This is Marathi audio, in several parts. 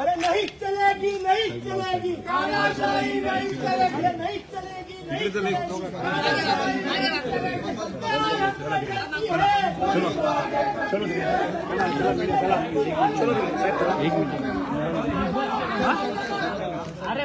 अरे नहीं चलेगी नहीं चलेगी। नहीं चलेगी नहीं चलेगी नहीं चलेगी। अरे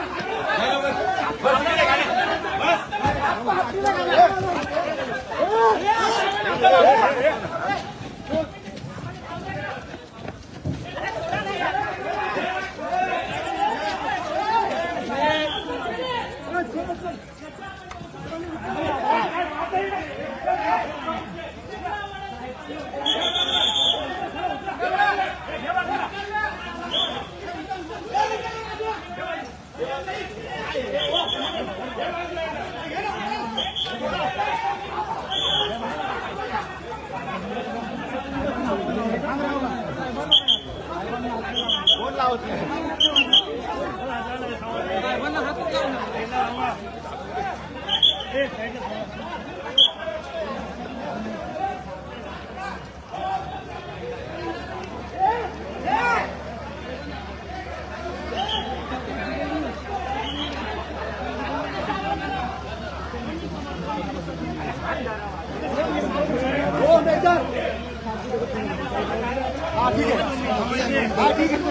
うん。हाँ ठीक है हाँ ठीक है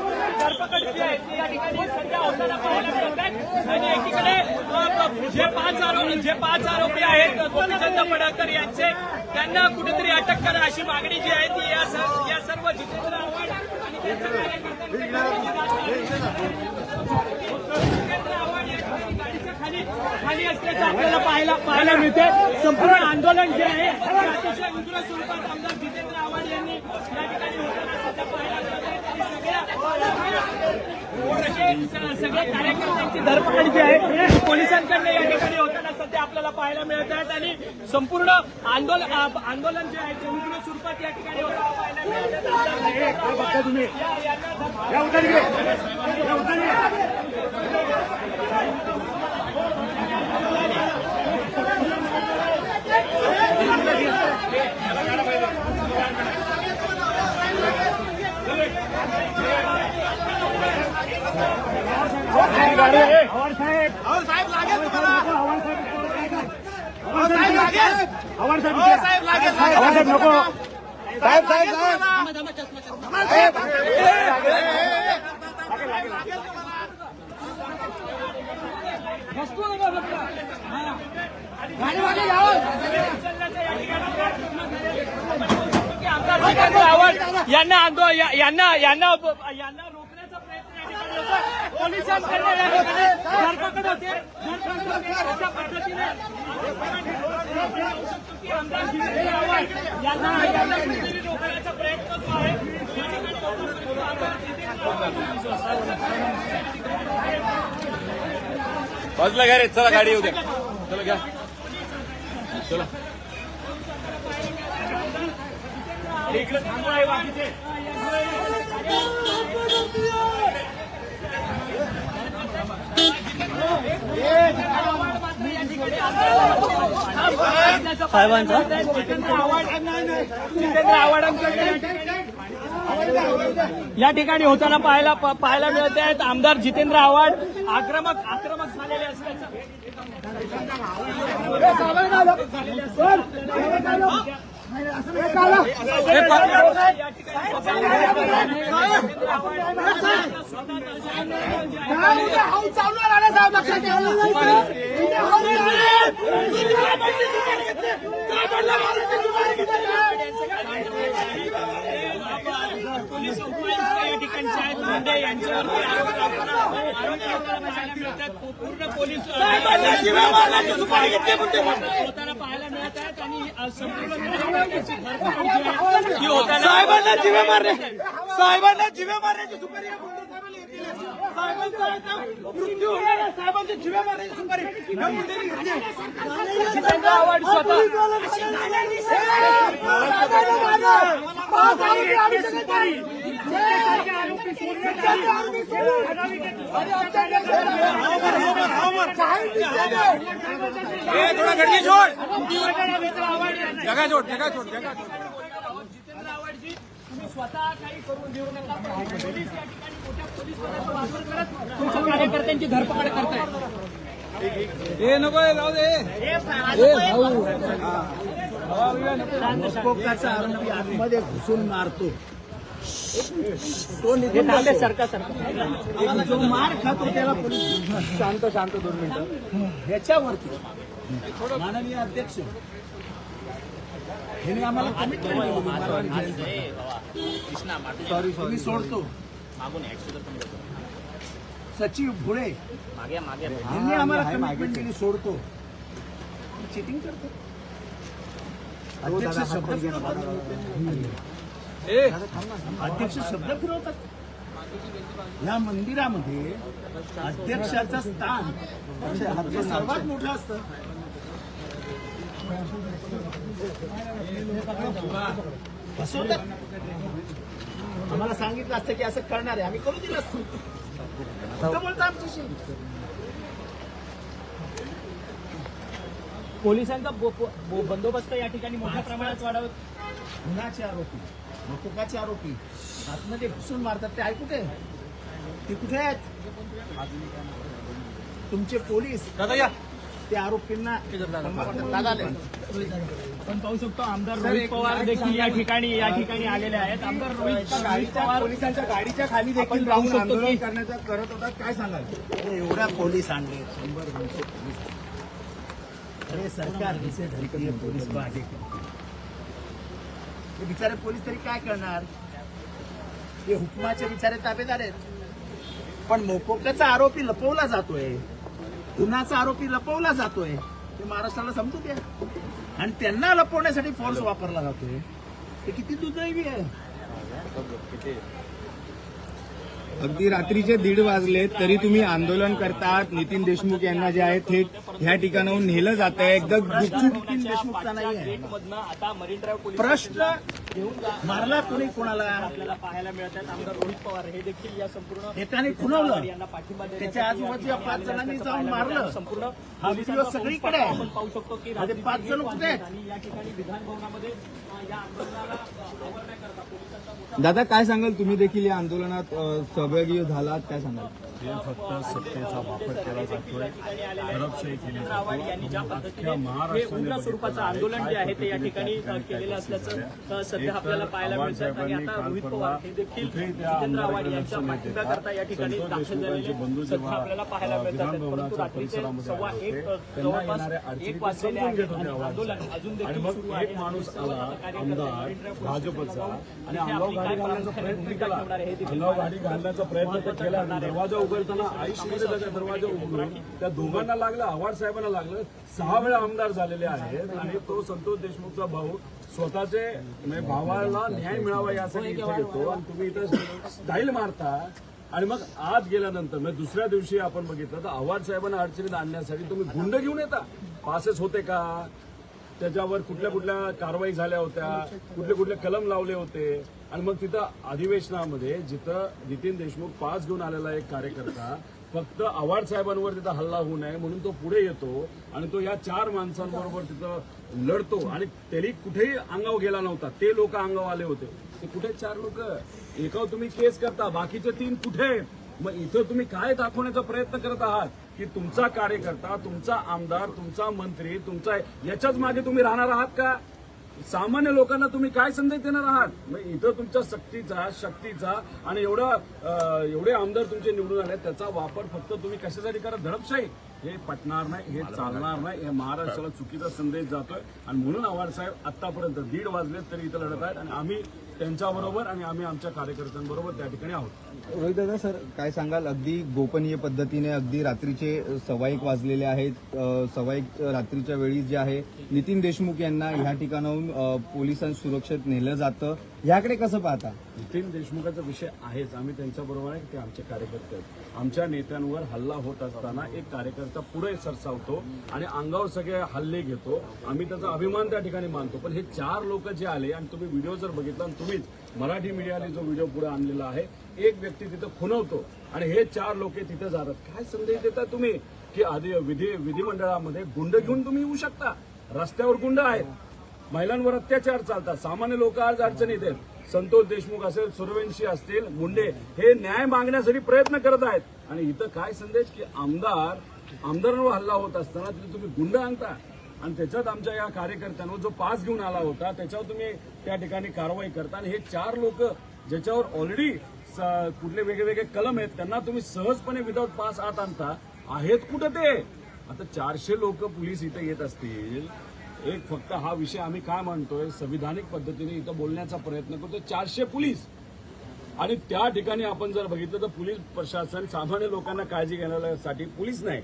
अभी या ठिकाणी सध्या होताना पाहायला मिळत आणि एकीकडे जे पाच आरोपी जे पाच आरोपी आहेत गोपीचंद पडळकर यांचे त्यांना कुठेतरी अटक करा अशी मागणी जी आहे ती या सर्व जितेंद्र आव्हाड आणि त्यांच्या जितेंद्र आव्हाड गाडीच्या खाली खाली असल्याचं आपल्याला पाहायला पाहायला मिळते. संपूर्ण आंदोलन जे आहे अतिशय उग्र स्वरूपात आमदार जितेंद्र आव्हाड यांनी या ठिकाणी होताना सध्या पाहायला सगळ्या सगळे कार्यकर्त्यांची धरपकड जी आहे पोलिसांकडनं या ठिकाणी होताना सध्या आपल्याला पाहायला मिळत आहेत आणि संपूर्ण आंदोलन आंदोलन जे आहे ते उग्र स्वरूपात या ठिकाणी होताना पाहायला मिळत आहे. यांना धर- साहेब. साहेब की आमदार जितेंद्र आव्हाड यांना आंदो या- यांना यांना यांना रोखण्याचा प्रयत्न धरपकड होते. अशा पद्धतीने आमदार आव्हाड यांना रोखण्याचा प्रयत्न जो आहे जितेंद्र बाजूला घ्या रे चला गाडी येऊ द्या. चला घ्या. चला. इकडे थांबा आहे बाकीचे साहेबांचा या ठिकाणी होताना पाहायला पाहायला मिळत आहेत. आमदार जितेंद्र आव्हाड आक्रमक आक्रमक झालेले असल्याचं पोलीस उपायुक्त या ठिकाणचे आहेत मुंडे यांच्यावरती पूर्ण पोलीस साहेबांना आहेत आणि साहेबांना जिवे मारणे. साहेबांना जिवे मारण्याची सुपारी. साहेबांचा आता मृत्यू होणार आहे. साहेबांची जिवे मारण्याची सुपारी. मुंडेने घेतली थोडा गड्डी छोड जगा छोड जगा छोड जगा जितेंद्र आव्हाडजी तुम्ही स्वतः काही करून घेऊ नका पोलीस या ठिकाणी मोठ्या पोलीस पदाचा वापर करत तुमच्या कार्यकर्त्यांची धरपकड करताय हे नको जाऊ दे भाऊ आतमध्ये घुसून मारतो थांबे सरका सरका जो मार खातो त्याला पोलीस शांत शांत दोन मिनिटं. ह्याच्यावरती माननीय अध्यक्ष ह्याने आम्हाला कमिटमेंट सॉरी सॉरी सोडतो. सचिव भुळे यांनी आम्हाला कमिटमेंट दिली सोडतो. चिटिंग करतो? अध्यक्ष अध्यक्ष शब्द फिरवतात. या मंदिरामध्ये अध्यक्षाचं स्थान हे सर्वात मोठं असतं. आम्हाला सांगितलं असतं की असं करणार आहे. आम्ही करू दिलं असतं. बोलता आमच्याशी. पोलिसांचा बंदोबस्त या ठिकाणी मोठ्या प्रमाणात वाढवत गुन्हाचे आरोपी. मकोकाचे आरोपी. आतमध्ये घुसून मारतात ते. आहे कुठे ते कुठे आहेत? तुमचे पोलीस. दादा या. त्या आरोपींना. आपण पाहू शकतो आमदार रोहित पवार देखील या ठिकाणी या ठिकाणी आलेले आहेत. आमदार रोहित रोहित पवार पोलिसांच्या गाडीच्या खाली देखील पाहू राहून शकतो करण्याचा करत होता काय सांगाल? एवढ्या पोलीस आणले. शंभर दोनशे पोलीस. अरे सरकार विषय धरती पोलीस करती हे बिचारे पोलीस तरी काय करणार? हे हुकमाचे बिचारे ताबेदार आहेत. पण मोकोक्याचा आरोपी लपवला जातोय. गुन्हाचा आरोपी लपवला जातोय. ते महाराष्ट्राला समजू द्या. आणि त्यांना लपवण्यासाठी फोर्स वापरला जातोय. हे किती दुर्दैवी आहे. अगदी रात्रीचे दीड वाजले तरी तुम्ही आंदोलन करतात. नितीन देशमुख यांना जे आहे थेट ह्या ठिकाणाहून नेलं जात आहे एकदा गुपचूप नितीन देशमुखचा नाही आहे गेटमधनं आता मरीन ड्राईव्ह पोलीस प्रश्न मारला कोणी कोणाला? आपल्याला पाहायला मिळत आहेत. आमदार रोहित पवार हे देखील या संपूर्ण एकाने खुणवलं. यांना पाठिंबा त्याच्या आजूबाजूच्या पाच जणांनी जाऊन मारलं. संपूर्ण हा व्हिडिओ सगळीकडे आहे. आपण पाहू शकतो की पाच जण कुठे आणि या ठिकाणी विधान भवनामध्ये अ, या आंदोलनाला दादा काय सांगाल? तुम्ही देखील या आंदोलनात सहभागी झालात काय सांगाल? हे फक्त सत्तेचा वापर केला जातोय. दडपशाही केली जाते. अख्ख्या हे आंदोलन जे आहे ते या ठिकाणी केलेलं असल्याचं सध्या आपल्याला पाहायला मिळतं आणि आता रोहित पवार हे देखील जितेंद्र आव्हाड यांच्या पाठिंब्याकरता या ठिकाणी दाखल झालेले सध्या आपल्याला पाहायला मिळतात परंतु रात्रीचे सव्वा एक जवळपास एक वाजलेले आणि आंदोलन अजून देखील सुरू आहे. माणूस आमदार भाजपचा. आणि आपली गाडी घालण्याचा प्रयत्न केला. आहे हे गाडी घालण्याचा प्रयत्न केला आणि दरवाजा उघडताना आईशीमध्ये त्याचा दरवाजा उघडून त्या दोघांना लागलं आव्हाड साहेबांना लागलं. सहा वेळा आमदार झालेले आहेत आणि तो संतोष देशमुखचा भाऊ स्वतःचे म्हणजे भावाला न्याय मिळावा यासाठी इथे येतो आणि तुम्ही इथं स्टाईल मारता. आणि मग आज गेल्यानंतर म्हणजे दुसऱ्या दिवशी आपण बघितलं तर आव्हाड साहेबांना अडचणीत आणण्यासाठी तुम्ही गुंड घेऊन येता. पासेस होते का? त्याच्यावर कुठल्या कुठल्या कारवाई झाल्या होत्या? कुठले कुठले कलम लावले होते? आणि मग तिथं अधिवेशनामध्ये जिथं नितीन देशमुख पास घेऊन आलेला एक कार्यकर्ता फक्त आव्हाड साहेबांवर तिथं हल्ला होऊ नये म्हणून तो पुढे येतो आणि तो या चार माणसांबरोबर तिथं लढतो. आणि तरी कुठेही अंगाव गेला नव्हता. ते लोक अंगाव आले होते. ते कुठे चार लोक? एकावर तुम्ही केस करता बाकीचे तीन कुठे? आहेत? मग इथं तुम्ही काय दाखवण्याचा प्रयत्न करत आहात? की तुमचा कार्यकर्ता तुमचा आमदार तुमचा मंत्री तुमचा याच्याच मागे तुम्ही राहणार आहात का? सामान्य लोकांना तुम्ही काय संदेश देणार आहात? इथं तुमच्या सक्तीचा शक्तीचा आणि एवढा एवढे आमदार तुमचे निवडून आले त्याचा वापर फक्त तुम्ही कशासाठी करा? धडपशाही. हे पटणार नाही हे चालणार नाही हे महाराष्ट्राला चुकीचा संदेश जातोय. आणि म्हणून आव्हाड साहेब आतापर्यंत दीड वाजलेत तरी इथं लढत आहेत आणि आम्ही त्यांच्याबरोबर आणि आम्ही आमच्या कार्यकर्त्यांबरोबर त्या ठिकाणी आहोत. रोहित दादा सर काय सांगाल? अगदी गोपनीय पद्धतीने अगदी रात्रीचे एक वाजलेले आहेत. एक रात्रीच्या वेळी जे आहे नितीन देशमुख यांना ह्या ठिकाणाहून अ, पोलिसांच्या सुरक्षेत नेलं जातं. ह्याकडे कसं पाहता? नितीन देशमुखाचा विषय आहेच. आम्ही त्यांच्याबरोबर आहे ते आमचे कार्यकर्ते आहेत. आमच्या नेत्यांवर हल्ला होत असताना एक कार्यकर्ता पुढे सरसावतो आणि अंगावर सगळे हल्ले घेतो. आम्ही त्याचा अभिमान त्या ठिकाणी मानतो. पण हे चार लोक जे आले आणि तुम्ही व्हिडिओ जर बघितला आणि तुम्हीच मराठी मीडियाने जो व्हिडिओ पुढे आणलेला आहे एक व्यक्ती तिथं खुनवतो आणि हे चार लोक तिथे जातात. काय संदेश देता तुम्ही? की आधी विधी विधिमंडळामध्ये गुंड घेऊन तुम्ही येऊ शकता. रस्त्यावर गुंड आहेत. महिलांवर अत्याचार चालतात. सामान्य लोक आज अडचणीत आहेत. संतोष देशमुख असेल सुरवेंशी असतील मुंडे हे न्याय मागण्यासाठी प्रयत्न करत आहेत. आणि इथं काय संदेश की आमदार आमदारांवर हल्ला होत असताना तिथे तुम्ही गुंड आणता. आणि त्याच्यात आमच्या या कार्यकर्त्यांवर जो पास घेऊन आला होता त्याच्यावर तुम्ही त्या ठिकाणी कारवाई करता. आणि हे चार लोक ज्याच्यावर ऑलरेडी कुठले वेगळे वेगळे कलम आहेत त्यांना तुम्ही सहजपणे विदाऊट पास आत आणता. आहेत कुठं ते? आता चारशे लोक पोलीस इथे येत असतील. एक फक्त हा विषय आम्ही काय मानतोय संविधानिक पद्धतीने इथं बोलण्याचा प्रयत्न करतोय चारशे पोलीस. आणि त्या ठिकाणी आपण जर बघितलं तर पोलीस प्रशासन सामान्य लोकांना काळजी घेण्यासाठी पोलीस नाही.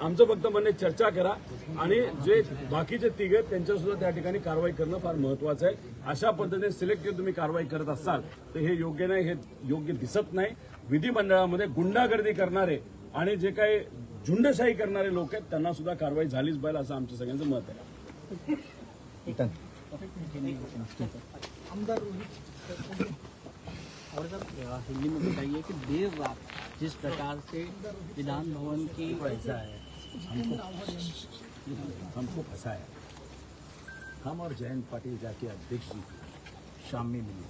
आमचं फक्त म्हणणे चर्चा करा. आणि जे बाकीचे तिघ आहेत त्यांच्या सुद्धा त्या ठिकाणी कारवाई करणं फार महत्वाचं आहे. अशा पद्धतीने सिलेक्टिव्ह तुम्ही कारवाई करत असाल तर हे योग्य नाही हे योग्य दिसत नाही. विधिमंडळामध्ये गुंडागर्दी करणारे आणि जे काही झुंडशाही करणारे लोक आहेत त्यांना सुद्धा कारवाई झालीच पाहिजे असं आमचं सगळ्यांचं मत आहे. और सर हिंदी में बताइए कि देर रात जिस प्रकार से विधान भवन की ऐसा है। हमको हमको फंसाया हम और जयंत पाटिल जाके अध्यक्ष जी शाम में मिले।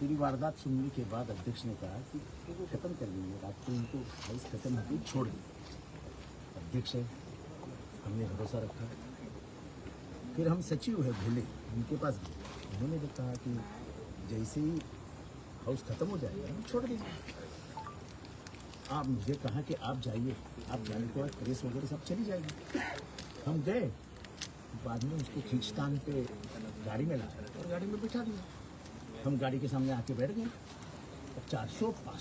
पूरी वारदात सुनने के बाद अध्यक्ष ने कहा कि खत्म कर देंगे। रात को इनको हाउस खत्म हो गई छोड़ देंगे। अध्यक्ष है। हमने भरोसा रखा। फिर हम सचिव है भोले, उनके पास गए। उन्होंने भी कहा कि जैसे ही हाउस खत्म हो जाएगा, हम छोड़ देंगे। आप मुझे कहा कि आप जाइए आप जाने के बाद प्रेस वगैरह सब चली जाएगी। हम गए बाद में उसको खींचतान पे गाड़ी में लाया। और गाड़ी में बिठा दिया। हम गाड़ी के सामने आके बैठ गए। चार सौ पाँच